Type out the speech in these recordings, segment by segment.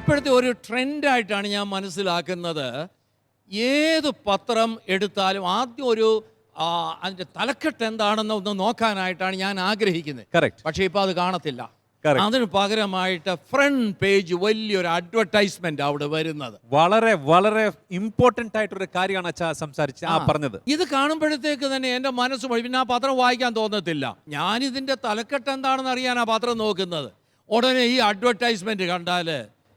ഇപ്പോഴത്തെ ഒരു ട്രെൻഡായിട്ടാണ് ഞാൻ മനസ്സിലാക്കുന്നത്. ഏത് പത്രം എടുത്താലും ആദ്യം ഒരു അതിന്റെ അതിന്റെ തലക്കെട്ട് എന്താണെന്ന് ഒന്ന് നോക്കാനായിട്ടാണ് ഞാൻ ആഗ്രഹിക്കുന്നത്. കറക്റ്റ് പക്ഷേ ഇപ്പോൾ അത് കാണത്തില്ല. അതിന് പകരമായിട്ട് ഫ്രണ്ട് പേജ് വലിയൊരു അഡ്വർടൈസ്മെന്റ് അവിടെ വരുന്നത്. വളരെ വളരെ ഇമ്പോർട്ടന്റ് ആയിട്ടൊരു കാര്യമാണ് അച്ഛാ സംസാരിച്ച് ആ പറഞ്ഞത്. ഇത് കാണുമ്പോഴത്തേക്ക് തന്നെ എന്റെ മനസ്സ് വഴി പിന്നെ ആ പത്രം വായിക്കാൻ തോന്നത്തില്ല. ഞാൻ ഇതിന്റെ തലക്കെട്ട് എന്താണെന്ന് അറിയാൻ ആ പത്രം നോക്കുന്നത്. ഉടനെ ഈ അഡ്വർടൈസ്മെന്റ് കണ്ടാൽ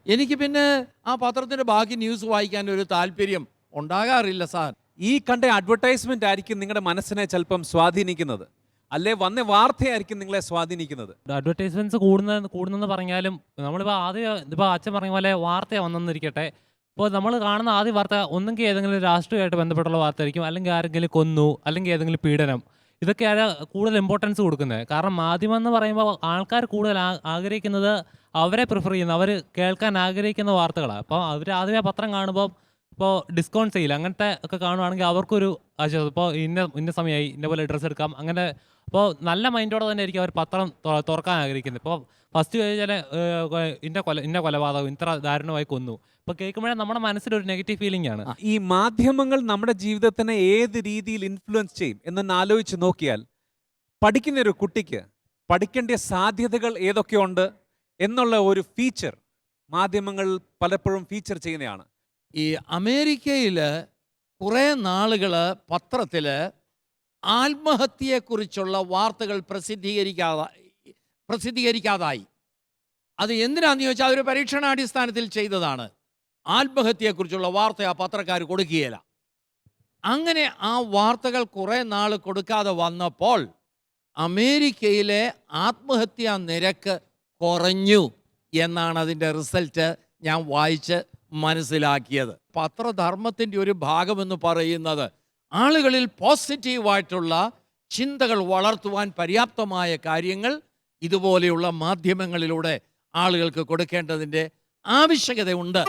എനിക്ക് പിന്നെ ആ പത്രത്തിന്റെ ബാക്കി ന്യൂസ് വായിക്കാൻ ഒരു താല്പര്യം ഉണ്ടാകാറില്ല സാർ. ഈ കണ്ട അഡ്വർടൈസ്മെന്റ് ആയിരിക്കും നിങ്ങളുടെ മനസ്സിനെ ചിലപ്പം സ്വാധീനിക്കുന്നത്. അല്ലെ? വന്ന വാർത്തയായിരിക്കും നിങ്ങളെ സ്വാധീനിക്കുന്നത്. അഡ്വർടൈസ്മെന്റ്സ് കൂടുന്ന കൂടുന്നെന്ന് പറഞ്ഞാലും നമ്മളിപ്പോൾ ആദ്യം ഇപ്പോൾ അച്ഛൻ പറഞ്ഞ പോലെ വാർത്ത വന്നെന്നിരിക്കട്ടെ. ഇപ്പോൾ നമ്മൾ കാണുന്ന ആദ്യ വാർത്ത ഒന്നെങ്കിൽ ഏതെങ്കിലും രാഷ്ട്രീയമായിട്ട് ബന്ധപ്പെട്ടുള്ള വാർത്ത ആയിരിക്കും അല്ലെങ്കിൽ ആരെങ്കിലും കൊന്നു അല്ലെങ്കിൽ ഏതെങ്കിലും പീഡനം. ഇതൊക്കെയാണ് കൂടുതൽ ഇമ്പോർട്ടൻസ് കൊടുക്കുന്നത്. കാരണം മാധ്യമം എന്ന് പറയുമ്പോൾ ആൾക്കാർ കൂടുതൽ ആഗ്രഹിക്കുന്നത് അവരെ പ്രിഫർ ചെയ്യുന്ന അവർ കേൾക്കാൻ ആഗ്രഹിക്കുന്ന വാർത്തകളാണ് അപ്പോൾ അവർ ആദ്യമേ പത്രം കാണുമ്പോൾ ഇപ്പോൾ ഡിസ്കൗണ്ട് സെയിൽ അങ്ങനത്തെ ഒക്കെ കാണുവാണെങ്കിൽ അവർക്കൊരു ആശ്വാസം. ഇപ്പോൾ ഇന്ന ഇന്ന സമയമായി ഇന്ന പോലെ ഡ്രസ്സ് എടുക്കാം. അങ്ങനെ അപ്പോൾ നല്ല മൈൻഡോടെ തന്നെ ആയിരിക്കും അവർ പത്രം തുറക്കാൻ ആഗ്രഹിക്കുന്നത്. ഇപ്പോൾ ഫസ്റ്റ് കഴിഞ്ഞാൽ ഇന്ന കൊല ഇന്ന കൊലപാതകം ഇത്ര ദാരുണമായി കൊന്നു. ഇപ്പോൾ കേൾക്കുമ്പോഴേ നമ്മുടെ മനസ്സിലൊരു നെഗറ്റീവ് ഫീലിംഗ് ആണ്. ഈ മാധ്യമങ്ങൾ നമ്മുടെ ജീവിതത്തിനെ ഏത് രീതിയിൽ ഇൻഫ്ലുവൻസ് ചെയ്യും എന്നൊന്ന് ആലോചിച്ച് നോക്കിയാൽ പഠിക്കുന്ന ഒരു കുട്ടിക്ക് പഠിക്കേണ്ട സാധ്യതകൾ ഏതൊക്കെയുണ്ട്? എന്നുള്ള ഒരു ഫീച്ചർ മാധ്യമങ്ങൾ പലപ്പോഴും ഫീച്ചർ ചെയ്യുന്നതാണ്. ഈ അമേരിക്കയിൽ കുറേ നാളുകൾ പത്രത്തിൽ ആത്മഹത്യയെക്കുറിച്ചുള്ള വാർത്തകൾ പ്രസിദ്ധീകരിക്കാതെ പ്രസിദ്ധീകരിക്കാതായി. അത് എന്തിനാന്ന് ചോദിച്ചാൽ അതൊരു പരീക്ഷണാടിസ്ഥാനത്തിൽ ചെയ്തതാണ്. ആത്മഹത്യയെക്കുറിച്ചുള്ള വാർത്ത ആ പത്രക്കാർ കൊടുക്കുകയില്ല. അങ്ങനെ ആ വാർത്തകൾ കുറേ നാൾ കൊടുക്കാതെ വന്നപ്പോൾ അമേരിക്കയിലെ ആത്മഹത്യാ നിരക്ക് കുറഞ്ഞു എന്നാണ് അതിന്റെ റിസൾട്ട് ഞാൻ വായിച്ച് മനസ്സിലാക്കിയത്. പത്രധർമ്മത്തിന്റെ ഒരു ഭാഗമെന്ന് പറയുന്നത് ആളുകളിൽ പോസിറ്റീവായിട്ടുള്ള ചിന്തകൾ വളർത്തുവാൻ പര്യാപ്തമായ കാര്യങ്ങൾ ഇതുപോലെയുള്ള മാധ്യമങ്ങളിലൂടെ ആളുകൾക്ക് കൊടുക്കേണ്ടതിന്റെ ആവശ്യകതയുണ്ട്.